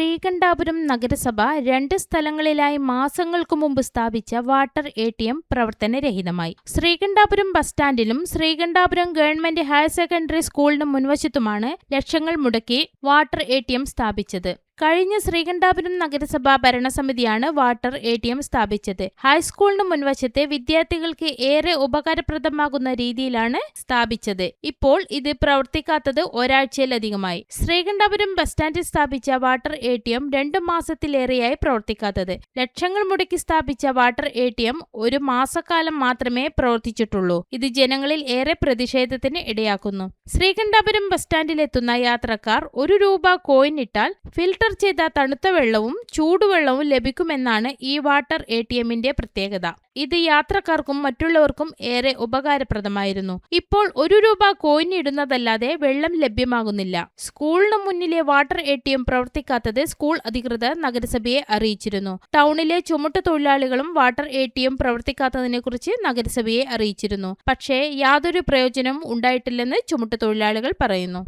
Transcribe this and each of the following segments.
ശ്രീകണ്ഠാപുരം നഗരസഭ രണ്ട് സ്ഥലങ്ങളിലായി മാസങ്ങൾക്കു മുമ്പ് സ്ഥാപിച്ച വാട്ടർ എ ടി എം പ്രവർത്തനരഹിതമായി. ശ്രീകണ്ഠാപുരം ബസ് സ്റ്റാൻഡിലും ശ്രീകണ്ഠാപുരം ഗവൺമെന്റ് ഹയർ സെക്കൻഡറി സ്കൂളിന് മുൻവശത്തുമാണ് ലക്ഷങ്ങൾ മുടക്കി വാട്ടർ എ ടി എം സ്ഥാപിച്ചത്. കഴിഞ്ഞ ശ്രീകണ്ഠാപുരം നഗരസഭാ ഭരണസമിതിയാണ് വാട്ടർ എ ടി എം സ്ഥാപിച്ചത്. ഹൈസ്കൂളിന് മുൻവശത്തെ വിദ്യാർത്ഥികൾക്ക് ഏറെ ഉപകാരപ്രദമാകുന്ന രീതിയിലാണ് സ്ഥാപിച്ചത്. ഇപ്പോൾ ഇത് പ്രവർത്തിക്കാത്തത് ഒരാഴ്ചയിലധികമായി. ശ്രീകണ്ഠാപുരം ബസ് സ്റ്റാൻഡിൽ സ്ഥാപിച്ച വാട്ടർ എ ടി എം രണ്ടു മാസത്തിലേറെയായി പ്രവർത്തിക്കാത്തത്. ലക്ഷങ്ങൾ മുടക്കി സ്ഥാപിച്ച വാട്ടർ എ ടി എം ഒരു മാസക്കാലം മാത്രമേ പ്രവർത്തിച്ചിട്ടുള്ളൂ. ഇത് ജനങ്ങളിൽ ഏറെ പ്രതിഷേധത്തിന് ഇടയാക്കുന്നു. ശ്രീകണ്ഠാപുരം ബസ് സ്റ്റാൻഡിലെത്തുന്ന യാത്രക്കാർ ഒരു രൂപ കോയിൻ ഇട്ടാൽ ഫിൽട്ടർ ചെയ്ത തണുത്ത വെള്ളവും ചൂടുവെള്ളവും ലഭിക്കുമെന്നാണ് ഈ വാട്ടർ എ ടി എമ്മിന്റെ പ്രത്യേകത. ഇത് യാത്രക്കാർക്കും മറ്റുള്ളവർക്കും ഏറെ ഉപകാരപ്രദമായിരുന്നു. ഇപ്പോൾ ഒരു രൂപ കോയിൻ ഇടുന്നതല്ലാതെ വെള്ളം ലഭ്യമാകുന്നില്ല. സ്കൂളിന് മുന്നിലെ വാട്ടർ എ ടി എം പ്രവർത്തിക്കാത്തത് സ്കൂൾ അധികൃതർ നഗരസഭയെ അറിയിച്ചിരുന്നു. ടൗണിലെ ചുമട്ട് തൊഴിലാളികളും വാട്ടർ എ ടി എം പ്രവർത്തിക്കാത്തതിനെ കുറിച്ച് നഗരസഭയെ അറിയിച്ചിരുന്നു. പക്ഷേ യാതൊരു പ്രയോജനവും ഉണ്ടായിട്ടില്ലെന്ന് ചുമട്ട് തൊഴിലാളികൾ പറയുന്നു.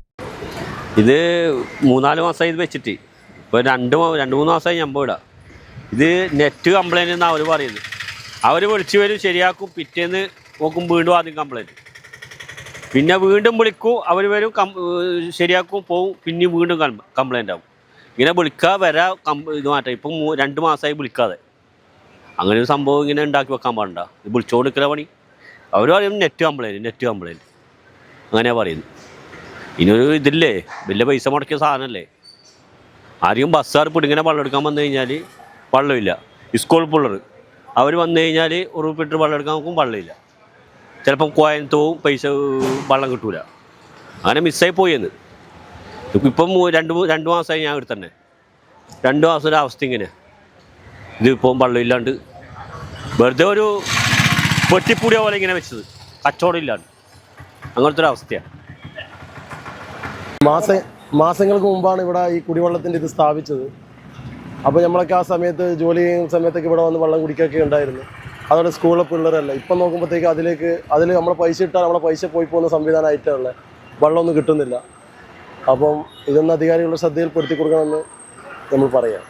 ഇത് മൂന്നാൽ മാസം ഇത് വെച്ചിട്ട് ഇപ്പോൾ രണ്ട് രണ്ട് മൂന്ന് മാസമായി ഞാൻ പോയിടാം. ഇത് നെറ്റ് കംപ്ലൈന്റ് എന്നാണ് അവർ പറയുന്നത്. അവർ വിളിച്ച് വരും ശരിയാക്കും പിറ്റേന്ന് നോക്കും വീണ്ടും ആദ്യം കംപ്ലൈന്റ് പിന്നെ വീണ്ടും വിളിക്കും അവർ വരും കം ശരിയാക്കും പോവും പിന്നെ വീണ്ടും കംപ്ലൈന്റ് ആവും. ഇങ്ങനെ വിളിക്കുക വരാ കം ഇത് മാറ്റാം. ഇപ്പം രണ്ട് മാസമായി വിളിക്കാതെ. അങ്ങനെ ഒരു സംഭവം ഇങ്ങനെ ഉണ്ടാക്കി വെക്കാൻ പാടണ്ട. ഇത് വിളിച്ചുകൊടുക്കില്ല പണി. അവർ പറയും നെറ്റ് കംപ്ലൈന്റ് നെറ്റ് കംപ്ലൈന്റ് അങ്ങനെയാണ് പറയുന്നത്. ഇനിയൊരു ഇതില്ലേ? വലിയ പൈസ മുടക്കിയ സാധനമല്ലേ ആരെയും ബസ്സാർ പിടിങ്ങനെ ഇങ്ങനെ വെള്ളം എടുക്കാൻ വന്നു കഴിഞ്ഞാൽ വെള്ളമില്ല. സ്കൂൾ പിള്ളേർ. അവർ വന്നു കഴിഞ്ഞാൽ ഉറുപ്പിട്ട് വെള്ളം എടുക്കാൻ നോക്കും വെള്ളമില്ല. ചിലപ്പം കോയനത്തവും പൈസ വെള്ളം കിട്ടൂല. അങ്ങനെ മിസ്സായി പോയെന്ന്. ഇപ്പം രണ്ട് രണ്ട് മാസമായി ഞാൻ എടുത്തന്നെ തന്നെ. രണ്ട് മാസം ഒരു അവസ്ഥ ഇങ്ങനെ. ഇതിപ്പം വെള്ളമില്ലാണ്ട് വെറുതെ ഒരു പൊട്ടിപ്പൂടിയ പോലെ ഇങ്ങനെ വെച്ചത്. കച്ചവടം ഇല്ലാണ്ട്. അങ്ങനത്തെ ഒരു അവസ്ഥയാണ്. മാസ മാസങ്ങൾക്ക് മുമ്പാണ് ഇവിടെ ഈ കുടിവെള്ളത്തിന്റെ ഇത് സ്ഥാപിച്ചത്. അപ്പോൾ നമ്മളൊക്കെ ആ സമയത്ത് ജോലി ചെയ്യുന്ന സമയത്തൊക്കെ ഇവിടെ വന്ന് വെള്ളം കുടിക്കൊക്കെ ഉണ്ടായിരുന്നു. അതോടെ സ്കൂളിലെ പിള്ളേരല്ല. ഇപ്പം നോക്കുമ്പോഴത്തേക്ക് അതിലേക്ക് അതിൽ നമ്മളെ പൈസ ഇട്ടാൽ നമ്മളെ പൈസ പോയി പോകുന്ന സംവിധാനമായിട്ടുള്ള വെള്ളമൊന്നും കിട്ടുന്നില്ല. അപ്പം ഇതൊന്ന് അധികാരികളുടെ ശ്രദ്ധയിൽപ്പെടുത്തി കൊടുക്കണമെന്ന് നമ്മൾ പറയാം.